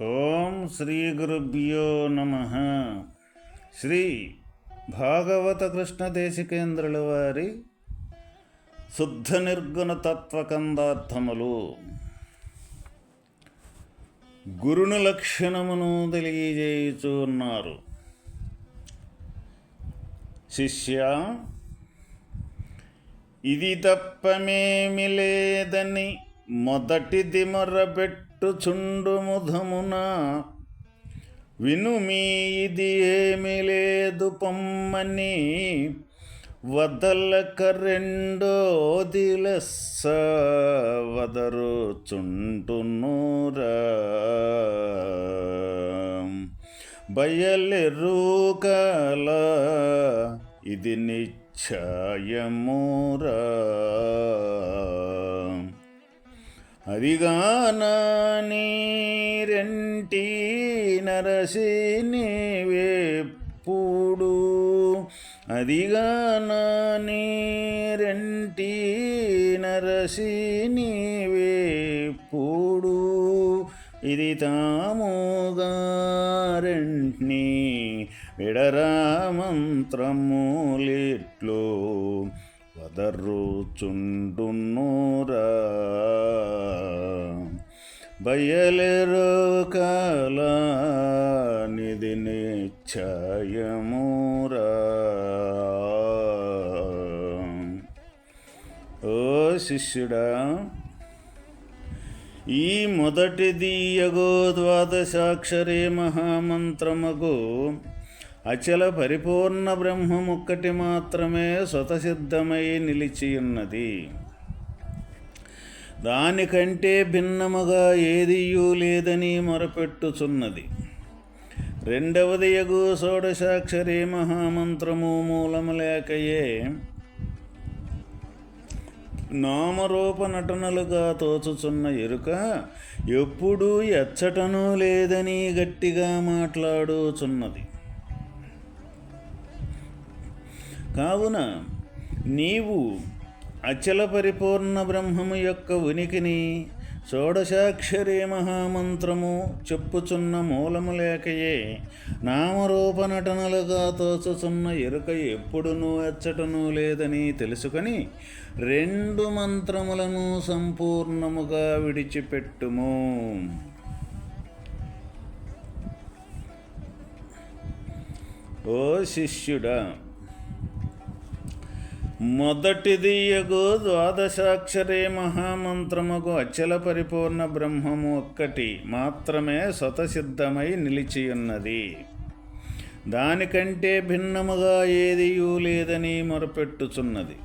ఓం శ్రీ గురుభ్యో నమ. శ్రీ భాగవత కృష్ణ దేశికేంద్రుల వారి శుద్ధ నిర్గుణ తత్వకందార్థములు గురుని లక్షణమును తెలియజేయుచున్నారు శిష్య ఇది తప్పమేమి లేదని మొదటిది మొర్రబెట్టుచుండు ముధమున వినుమీ ఇది ఏమి లేదు పొమ్మని వదలక రెండోది లెస్స వదరుచుంటున్నూరా బయలెరుకల ఇది నిశ్చయమురా. అదిగాన నీరెంటి నరసి నీవేప్పుడు అదిగాన నీరెంటి నరసి నీవేప్పుడు ఇది తాముగారెంట్ని విడరా మంత్రములిట్లో వదరుచుండున్నూరా బయలురు కాల నిధి నిశ్చయమురా ఓ శిష్యుడా ఈ మొదటిది యగో ద్వాదశాక్షరే మహామంత్రమగు. అచల పరిపూర్ణ బ్రహ్మముక్కటి మాత్రమే స్వతసిద్ధమై నిలిచియున్నది. దానికంటే భిన్నముగా ఏదియూ లేదని మొరపెట్టుచున్నది. రెండవది యగు షోడశాక్షరి మహామంత్రము మూలము లేకయే నామరూప నటనలుగా తోచుచున్న ఎరుక ఎప్పుడూ ఎచ్చటనూ లేదని గట్టిగా మాట్లాడుచున్నది. కావున నీవు అచల పరిపూర్ణ బ్రహ్మము యొక్క ఉనికిని షోడశాక్షరి మహామంత్రము చెప్పుచున్న మూలము లేకయే నామరూప నటనలుగా తోచుచున్న ఎరుక ఎప్పుడునూ ఎచ్చటనూ లేదని తెలుసుకొని రెండు మంత్రములను సంపూర్ణముగా విడిచిపెట్టుము. ఓ శిష్యుడా! మొదటిది యగు ద్వాదశాక్షరే మహామంత్రముకు అచల పరిపూర్ణ బ్రహ్మము ఒక్కటి మాత్రమే స్వతసిద్ధమై నిలిచియున్నది. దానికంటే భిన్నముగా ఏదియూ లేదని మొరపెట్టుచున్నది.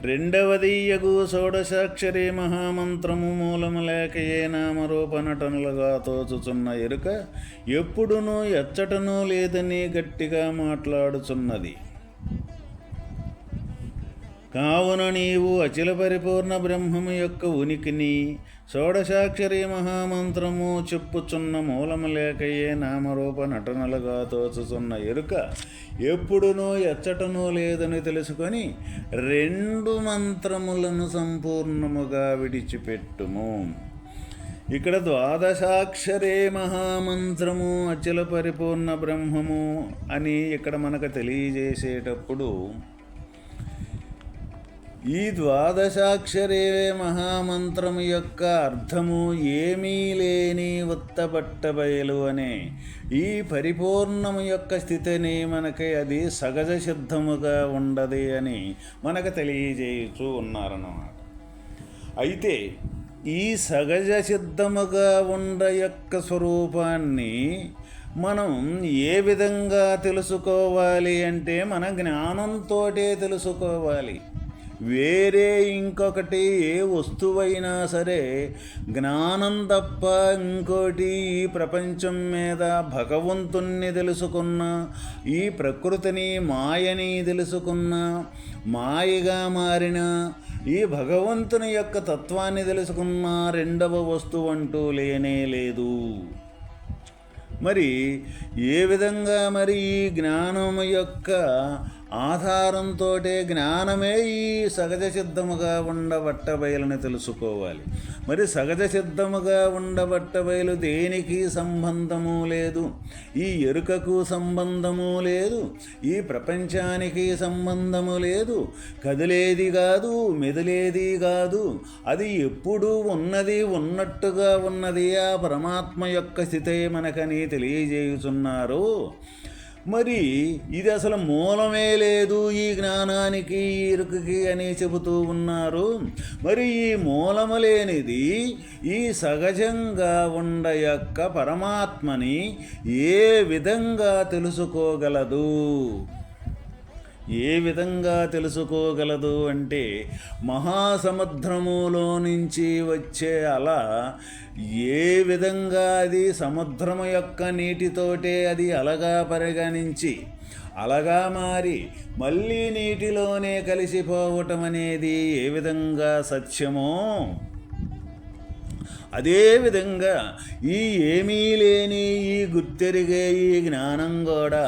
రెండవది యగు షోడశాక్షరి మహామంత్రము మూలము లేక ఏ నామరూపనటనులుగా తోచుచున్న ఎరుక ఎప్పుడునూ ఎచ్చటనూ లేదని గట్టిగా మాట్లాడుచున్నది. కావున నీవు అచిల పరిపూర్ణ బ్రహ్మము యొక్క ఉనికిని షోడశాక్షరి మహామంత్రము చెప్పుచున్న మూలము లేకయే నామరూప నటనలుగా తోచుచున్న ఎరుక ఎప్పుడునో ఎచ్చటనో లేదని తెలుసుకొని రెండు మంత్రములను సంపూర్ణముగా విడిచిపెట్టుము. ఇక్కడ ద్వాదశాక్షరే మహామంత్రము అచల పరిపూర్ణ బ్రహ్మము అని ఇక్కడ మనకు తెలియజేసేటప్పుడు ఈ ద్వాదశాక్షరే మహామంత్రము యొక్క అర్థము ఏమీ లేని ఉత్తపట్టబయలు అనే ఈ పరిపూర్ణము యొక్క స్థితిని మనకి అది సహజ సిద్ధముగా ఉండదు అని మనకు తెలియజేయుచూ ఉన్నారన్నమాట. అయితే ఈ సహజ సిద్ధముగా ఉండ యొక్క స్వరూపాన్ని మనం ఏ విధంగా తెలుసుకోవాలి అంటే మన జ్ఞానంతో తెలుసుకోవాలి. వేరే ఇంకొకటి ఏ వస్తువైనా సరే జ్ఞానం తప్ప ఇంకోటి ఈ ప్రపంచం మీద భగవంతుణ్ణి తెలుసుకున్న ఈ ప్రకృతిని మాయని తెలుసుకున్న మాయగా మారిన ఈ భగవంతుని యొక్క తత్వాన్ని తెలుసుకున్న రెండవ వస్తువు అంటూ లేనే లేదు. మరి ఏ విధంగా మరి ఈ జ్ఞానం యొక్క ఆధారంతో జ్ఞానమే ఈ సహజ సిద్ధముగా ఉండబట్టబయలని తెలుసుకోవాలి. మరి సహజ సిద్ధముగా ఉండబట్టబయలు దేనికి సంబంధము లేదు? ఈ ఎరుకకు సంబంధము లేదు ఈ ప్రపంచానికి సంబంధము లేదు కదిలేది కాదు మెదిలేది కాదు అది ఎప్పుడు ఉన్నది ఉన్నట్టుగా ఉన్నది ఆ పరమాత్మ యొక్క స్థితే మనకని తెలియజేయుచున్నారు? మరి ఇది అసలు మూలమే లేదు ఈ జ్ఞానానికి ఈ ఇరుకుకి అని చెబుతూ ఉన్నారు. మరి ఈ మూలము లేనిది ఈ సహజంగా ఉండ యొక్క పరమాత్మని ఏ విధంగా తెలుసుకోగలదు? ఏ విధంగా తెలుసుకోగలదు అంటే మహాసముద్రములో నుంచి వచ్చే అల ఏ విధంగా అది సముద్రము యొక్క నీటితోటే అది అలగా పరిగణించి అలగా మారి మళ్ళీ నీటిలోనే కలిసిపోవటం అనేది ఏ విధంగా సత్యమో? అదేవిధంగా ఈ ఏమీ లేని ఈ గుర్తెరిగే ఈ జ్ఞానం కూడా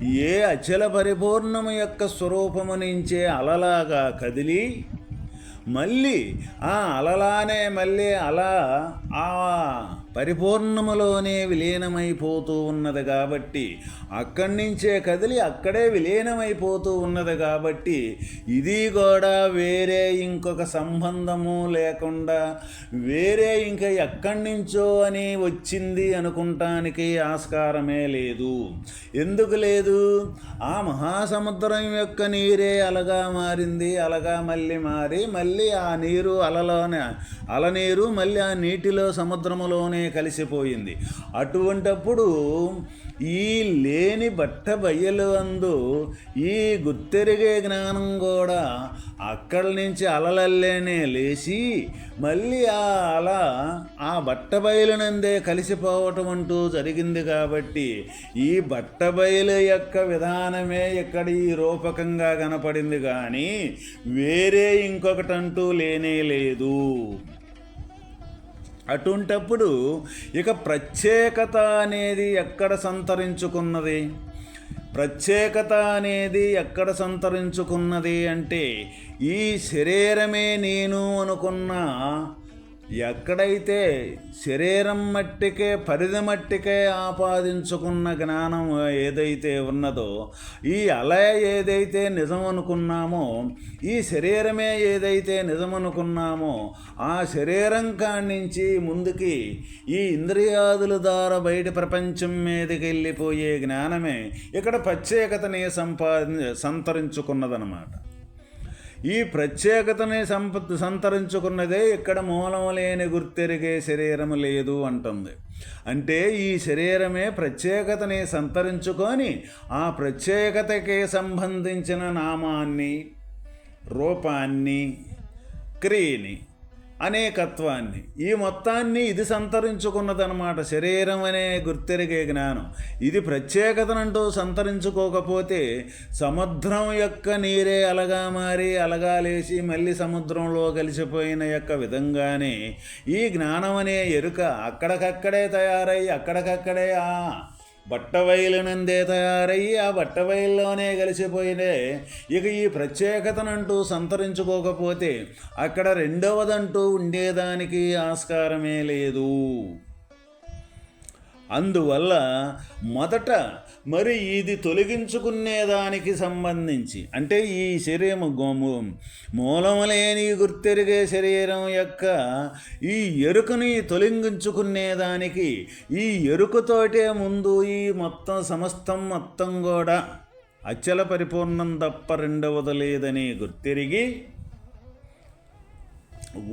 ఏ అచల పరిపూర్ణము యొక్క స్వరూపము నుంచే అలలాగా కదిలి మళ్ళీ ఆ అలలానే మళ్ళీ అలా ఆ పరిపూర్ణములోనే విలీనమైపోతూ ఉన్నది కాబట్టి అక్కడి నుంచే కదిలి అక్కడే విలీనమైపోతూ ఉన్నది కాబట్టి ఇది కూడా వేరే ఇంకొక సంబంధము లేకుండా వేరే ఇంకా ఎక్కడి నుంచో అని వచ్చింది అనుకుంటానికి ఆస్కారమే లేదు. ఎందుకు లేదు? ఆ మహాసముద్రం యొక్క నీరే అలగా మారింది అలగా మళ్ళీ మారి మళ్ళీ ఆ నీరు అలలోనే అలనీరు మళ్ళీ ఆ నీటిలో సముద్రములోనే కలిసిపోయింది. అటువంటప్పుడు ఈ లేని బట్ట బయ్యలు అందు ఈ గుర్తెరిగే జ్ఞానం కూడా అక్కడి నుంచి అలలల్లేనే లేచి మళ్ళీ ఆ అల ఆ బట్ట బయలునందే కలిసిపోవటం అంటూ జరిగింది కాబట్టి ఈ బట్ట బయలు యొక్క విధానమే ఇక్కడ ఈ రూపకంగా కనపడింది కానీ వేరే ఇంకొకటంటూ లేనే లేదు. అటువంటప్పుడు ఇక ప్రత్యేకత అనేది ఎక్కడ సంతరించుకున్నది? ప్రత్యేకత అనేది ఎక్కడ సంతరించుకున్నది అంటే ఈ శరీరమే నేను అనుకున్న ఎక్కడైతే శరీరం మట్టికే పరిధి మట్టికే ఆపాదించుకున్న జ్ఞానం ఏదైతే ఉన్నదో ఈ అలయ ఏదైతే నిజం అనుకున్నామో ఈ శరీరమే ఏదైతే నిజం అనుకున్నామో ఆ శరీరం కాణించి ముందుకి ఈ ఇంద్రియాదుల ద్వారా బయట ప్రపంచం మీదకి వెళ్ళిపోయే జ్ఞానమే ఇక్కడ ప్రత్యేకతని సంపాది సంతరించుకున్నదనమాట. ఈ ప్రత్యేకతని సంపత్ సంతరించుకున్నదే ఇక్కడ మూలము లేని గుర్తెరిగే శరీరము లేదు అంటుంది. అంటే ఈ శరీరమే ప్రత్యేకతని సంతరించుకొని ఆ ప్రత్యేకతకి సంబంధించిన నామాన్ని రూపాన్ని క్రియని అనేకత్వాన్ని. ఈ మొత్తాన్ని ఇది సంతరించుకున్నదనమాట శరీరం అనే గుర్తెరిగే జ్ఞానం. ఇది ప్రత్యేకతనంటూ సంతరించుకోకపోతే సముద్రం యొక్క నీరే అలగా మారి అలగా లేచి మళ్ళీ సముద్రంలో కలిసిపోయిన యొక్క విధంగానే ఈ జ్ఞానం అనే ఎరుక అక్కడికక్కడే తయారై అక్కడికక్కడే ఆ బట్టవయలునందే తయారయ్యి ఆ బట్టవయల్లోనే కలిసిపోయినే ఇక ఈ ప్రత్యేకతనంటూ సంతరించుకోకపోతే అక్కడ రెండవదంటూ ఉండేదానికి ఆస్కారమే లేదు. అందువల్ల మొదట మరి ఇది తొలగించుకునేదానికి సంబంధించి అంటే ఈ శరీరం గోము మూలము లేని గుర్తెరిగే శరీరం యొక్క ఈ ఎరుకని తొలగించుకునేదానికి ఈ ఎరుకతోటే ముందు ఈ మొత్తం సమస్తం మొత్తం కూడా అచల పరిపూర్ణం తప్ప రెండవది లేదని గుర్తెరిగి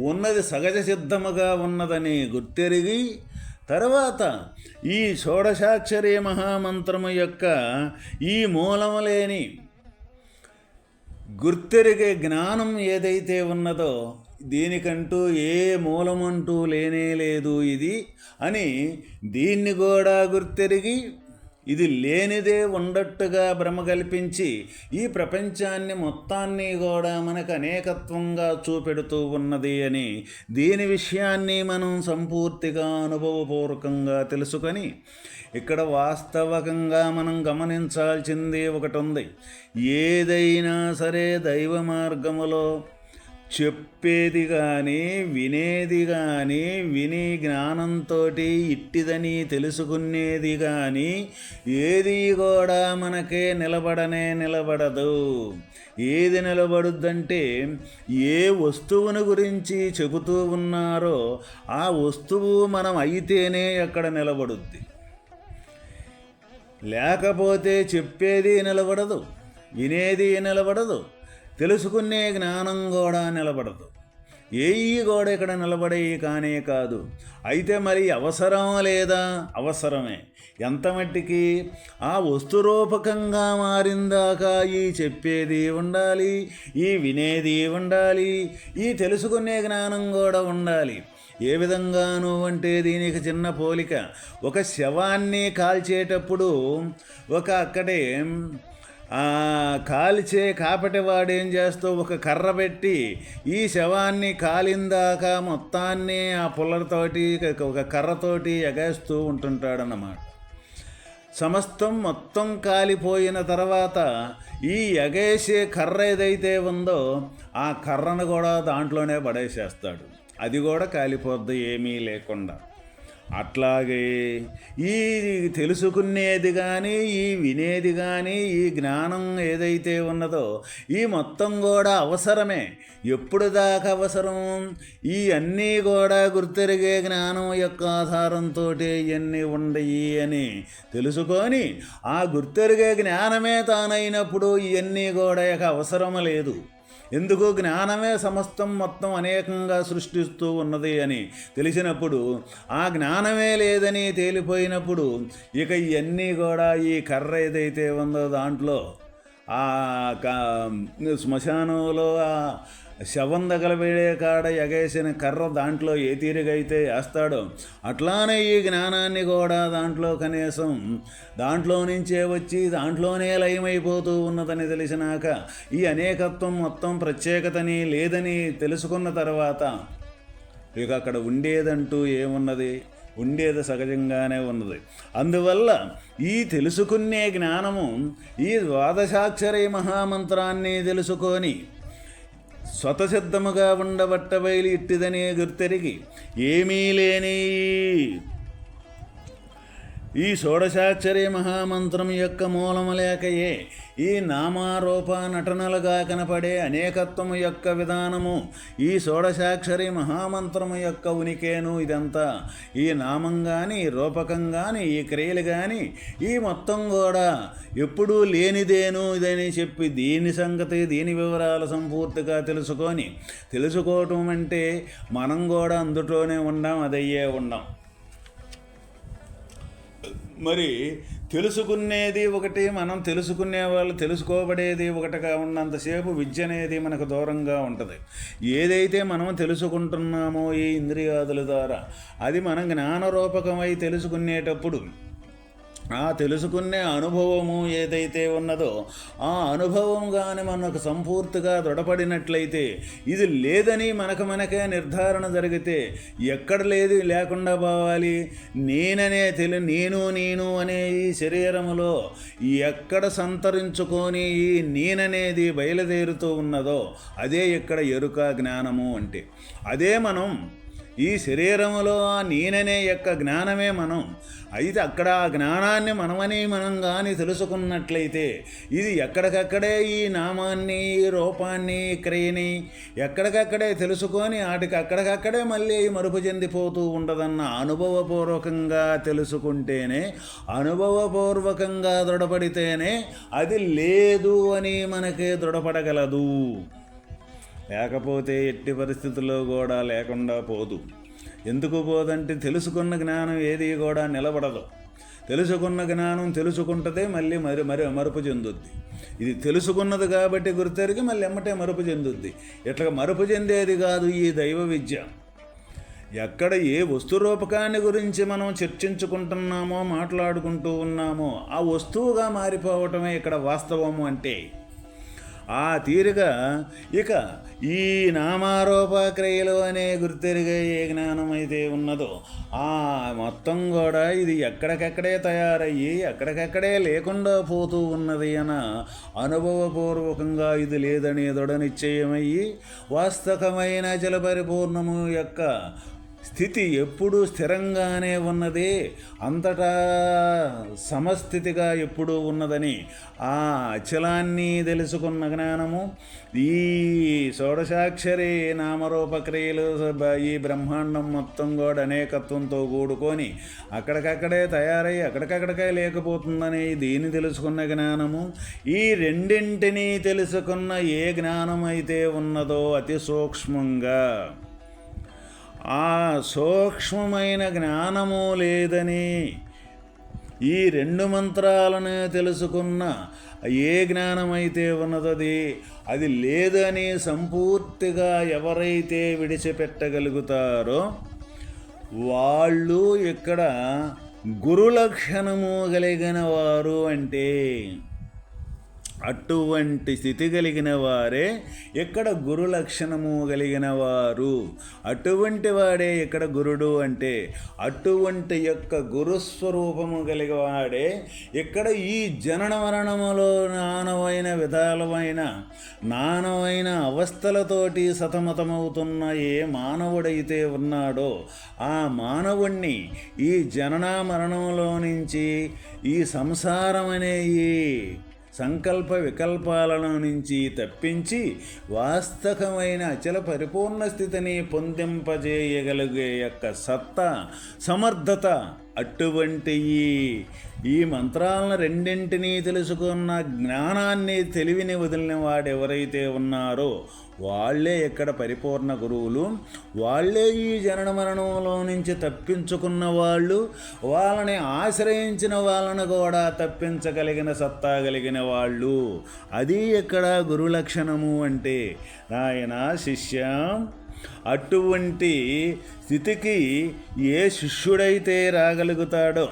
ఉన్నది సహజ సిద్ధముగా ఉన్నదని గుర్తెరిగి తర్వాత ఈ షోడశాక్షరి మహామంత్రము యొక్క ఈ మూలము లేని గుర్తెరిగే జ్ఞానం ఏదైతే ఉన్నదో దీనికంటూ ఏ మూలమంటూ లేనే లేదు ఇది అని దీన్ని కూడా గుర్తెరిగి ఇది లేనిదే ఉండట్టుగా భ్రమ కల్పించి ఈ ప్రపంచాన్ని మొత్తాన్ని కూడా మనకు అనేకత్వంగా చూపెడుతూ ఉన్నది అని దీని విషయాన్ని మనం సంపూర్తిగా అనుభవపూర్వకంగా తెలుసుకొని ఇక్కడ వాస్తవకంగా మనం గమనించాల్సింది ఒకటి ఉంది. ఏదైనా సరే దైవ మార్గములో చెప్పేది కానీ వినేది కానీ విని జ్ఞానంతో ఇట్టిదని తెలుసుకునేది కానీ ఏది కూడా మనకే నిలబడనే నిలబడదు. ఏది నిలబడుద్దంటే ఏ వస్తువుని గురించి చెబుతూ ఉన్నారో ఆ వస్తువు మనం అయితేనే అక్కడ నిలబడుద్ది. లేకపోతే చెప్పేది నిలబడదు వినేది నిలబడదు తెలుసుకునే జ్ఞానం కూడా నిలబడదు. ఏ కూడా ఇక్కడ నిలబడేవి కానే కాదు. అయితే మరి అవసరం లేదా? అవసరమే. ఎంత మట్టికి? ఆ వస్తురూపకంగా మారిందాకా ఈ చెప్పేది ఉండాలి ఈ వినేది ఉండాలి ఈ తెలుసుకునే జ్ఞానం కూడా ఉండాలి. ఏ విధంగాను అంటే దీనికి చిన్న పోలిక. ఒక శవాన్ని కాల్చేటప్పుడు ఒక అక్కడే కాల్చే కాపటివాడు ఏం చేస్తూ ఒక కర్ర పెట్టి ఈ శవాన్ని కాలిందాక మొత్తాన్ని ఆ పుల్లలతోటి ఒక కర్రతోటి ఎగేస్తూ ఉంటుంటాడన్నమాట. సమస్తం మొత్తం కాలిపోయిన తర్వాత ఈ ఎగేసే కర్ర ఏదైతే ఉందో ఆ కర్రను కూడా దాంట్లోనే పడేసేస్తాడు. అది కూడా కాలిపోద్ది ఏమీ లేకుండా. అట్లాగే ఈ తెలుసుకునేది కానీ ఈ వినేది కానీ ఈ జ్ఞానం ఏదైతే ఉన్నదో ఈ మొత్తం కూడా అవసరమే. ఎప్పుడు దాకా అవసరం? ఈ అన్నీ కూడా గుర్తెరిగే జ్ఞానం యొక్క ఆధారంతో ఇవన్నీ ఉండయి అని తెలుసుకొని ఆ గుర్తెరిగే జ్ఞానమే తానైనప్పుడు ఇవన్నీ కూడా ఇక అవసరం లేదు. ఎందుకు జ్ఞానమే సమస్తం మొత్తం అనేకంగా సృష్టిస్తూ ఉన్నది అని తెలిసినప్పుడు ఆ జ్ఞానమే లేదని తేలిపోయినప్పుడు ఇక ఇవన్నీ కూడా ఈ కర్ర ఏదైతే ఉందో దాంట్లో ఆ శ్మశానంలో ఆ శవం తగలబెడే కాడ ఎగేసిన కర్ర దాంట్లో ఏ తీరుగైతే వేస్తాడో అట్లానే ఈ జ్ఞానాన్ని కూడా దాంట్లో కనీసం దాంట్లో నుంచే వచ్చి దాంట్లోనే లయమైపోతూ ఉన్నదని తెలిసినాక ఈ అనేకత్వం మొత్తం ప్రత్యేకతని లేదని తెలుసుకున్న తర్వాత ఇక అక్కడ ఉండేదంటూ ఏమున్నది? ఉండేది సహజంగానే ఉన్నది. అందువల్ల ఈ తెలుసుకునే జ్ఞానము ఈ ద్వాదశాక్షరి మహామంత్రాన్ని తెలుసుకొని స్వతసిద్ధముగా ఉండబట్టబయలు ఇట్టిదనే గుర్తెరిగి ఏమీ లేని ఈ షోడశాక్షరి మహామంత్రం యొక్క మూలము లేకయే ఈ నామారూప నటనలుగా కనపడే అనేకత్వము యొక్క విధానము. ఈ షోడశాక్షరి మహామంత్రము యొక్క ఉనికేను ఇదంతా. ఈ నామం కానీ రూపకం కానీ ఈ క్రియలు కానీ ఈ మొత్తం కూడా ఎప్పుడూ లేనిదేను ఇదని చెప్పి దీని సంగతి దీని వివరాలు సంపూర్తిగా తెలుసుకొని తెలుసుకోవటం అంటే మనం కూడా అందులోనే ఉండాం అదయ్యే ఉండాం. మరి తెలుసుకునేది ఒకటి మనం తెలుసుకునే వాళ్ళు తెలుసుకోబడేది ఒకటిగా ఉన్నంతసేపు విద్య అనేది మనకు దూరంగా ఉంటుంది. ఏదైతే మనం తెలుసుకుంటున్నామో ఈ ఇంద్రియాదుల ద్వారా అది మనం జ్ఞానరూపకమై తెలుసుకునేటప్పుడు ఆ తెలుసుకునే అనుభవము ఏదైతే ఉన్నదో ఆ అనుభవం కానీ మనకు సంపూర్తిగా దృఢపడినట్లయితే ఇది లేదని మనకు మనకే నిర్ధారణ జరిగితే ఎక్కడ లేదు లేకుండా పోవాలి. నేననే తెలి నేను నేను అనే ఈ శరీరములో ఎక్కడ సంతరించుకొని ఈ నేననేది బయలుదేరుతూ ఉన్నదో అదే ఇక్కడ ఎరుక జ్ఞానము అంటే. అదే మనం ఈ శరీరములో నేననే యొక్క జ్ఞానమే మనం. అయితే అక్కడ ఆ జ్ఞానాన్ని మనమని మనం కానీ తెలుసుకున్నట్లయితే ఇది ఎక్కడికక్కడే ఈ నామాన్ని ఈ రూపాన్ని క్రియని ఎక్కడికక్కడే తెలుసుకొని వాటికి అక్కడికక్కడే మళ్ళీ మరుపు చెందిపోతూ ఉండదన్న అనుభవపూర్వకంగా తెలుసుకుంటేనే అనుభవపూర్వకంగా దృఢపడితేనే అది లేదు అని మనకి దృఢపడగలదు. లేకపోతే ఎట్టి పరిస్థితుల్లో కూడా లేకుండా పోదు. ఎందుకు పోదంటే తెలుసుకున్న జ్ఞానం ఏది కూడా నిలబడదు. తెలుసుకున్న జ్ఞానం తెలుసుకుంటదే మళ్ళీ మరి మరి మరుపు చెందుద్ది. ఇది తెలుసుకున్నది కాబట్టి గుర్తెరిగి మళ్ళీ ఎమ్మటే మరుపు చెందుద్ది. ఇట్లా మరుపు చెందేది కాదు ఈ దైవ విద్య. ఎక్కడ ఏ వస్తు రూపకాన్ని గురించి మనం చర్చించుకుంటున్నామో మాట్లాడుకుంటూ ఉన్నామో ఆ వస్తువుగా మారిపోవటమే ఇక్కడ వాస్తవము అంటే. ఆ తీరుగా ఇక ఈ నామారూపక్రియలు అనే గుర్తెరిగే ఏ జ్ఞానం అయితే ఉన్నదో ఆ మొత్తం కూడా ఇది ఎక్కడికెక్కడే తయారయ్యి ఎక్కడికెక్కడే లేకుండా పోతూ ఉన్నది అన అనుభవపూర్వకంగా ఇది లేదనే దృఢ నిశ్చయమయ్యి వాస్తవమైన జల పరిపూర్ణము యొక్క స్థితి ఎప్పుడూ స్థిరంగానే ఉన్నది. అంతటా సమస్థితిగా ఎప్పుడూ ఉన్నదని ఆ అచలాన్ని తెలుసుకున్న జ్ఞానము. ఈ షోడశాక్షరి నామరూపక్రియలు ఈ బ్రహ్మాండం మొత్తం కూడా అనేకత్వంతో కూడుకొని అక్కడికక్కడే తయారై అక్కడికక్కడికే లేకపోతుందని దీన్ని తెలుసుకున్న జ్ఞానము. ఈ రెండింటినీ తెలుసుకున్న ఏ జ్ఞానం అయితే ఉన్నదో అతి సూక్ష్మంగా ఆ సూక్ష్మమైన జ్ఞానము లేదని ఈ రెండు మంత్రాలను తెలుసుకున్న ఏ జ్ఞానమైతే ఉన్నదది అది లేదని సంపూర్తిగా ఎవరైతే విడిచిపెట్టగలుగుతారో వాళ్ళు ఇక్కడ గురు లక్షణము కలిగిన వారు అంటే అటువంటి స్థితి కలిగిన వారే ఇక్కడ గురు లక్షణము కలిగిన వారు? అటువంటి వాడే ఇక్కడ గురుడు అంటే అటువంటి యొక్క గురుస్వరూపము కలిగిన వాడే ఇక్కడ ఈ జనన మరణములో నానవైన విధాలమైన నానవైన అవస్థలతోటి సతమతమవుతున్న ఏ మానవుడైతే ఉన్నాడో ఆ మానవుణ్ణి ఈ జనన మరణంలో నుంచి ఈ సంసారమనే ఈ సంకల్ప వికల్పాలను నుంచి తప్పించి వాస్తవమైన అచల పరిపూర్ణ స్థితిని పొందింపజేయగలిగే యొక్క సత్తా సమర్థత అటువంటి ఈ ఈ మంత్రాలను రెండింటినీ తెలుసుకున్న జ్ఞానాన్ని తెలివిని వదిలిన వాడు ఎవరైతే ఉన్నారో వాళ్ళే ఇక్కడ పరిపూర్ణ గురువులు? వాళ్ళే ఈ జనన మరణంలో నుంచి తప్పించుకున్న వాళ్ళు? వాళ్ళని ఆశ్రయించిన వాళ్ళను కూడా తప్పించగలిగిన సత్తా కలిగిన వాళ్ళు. అది ఇక్కడ గురు లక్షణము అంటే? నాయన శిష్యం అటువంటి స్థితికి ఏ శిష్యుడైతే రాగలుగుతాడో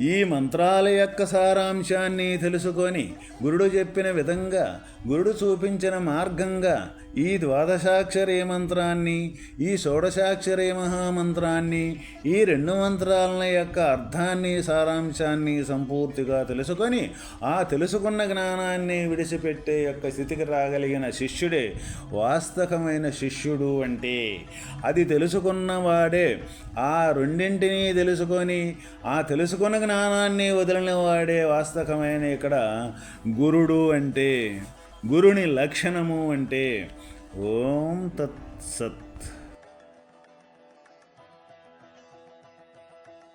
ఈ మంత్రాల యొక్క సారాంశాన్ని తెలుసుకొని గురుడు చెప్పిన విధంగా గురుడు చూపించిన మార్గంగా ఈ ద్వాదశాక్షరీ మంత్రాన్ని ఈ షోడశాక్షరీ మహామంత్రాన్ని ఈ రెండు మంత్రాల యొక్క అర్థాన్ని సారాంశాన్ని సంపూర్తిగా తెలుసుకొని ఆ తెలుసుకున్న జ్ఞానాన్ని విడిచిపెట్టే యొక్క స్థితికి రాగలిగిన శిష్యుడే వాస్తవమైన శిష్యుడు అంటే. అది తెలుసుకున్న వాడే ఆ రెండింటినీ తెలుసుకొని ఆ తెలుసుకున్న జ్ఞానాన్ని వదిలిన వాడే వాస్తవమైన ఇక్కడ గురుడు అంటే గురుని లక్షణము అంటే. ఓం తత్సత్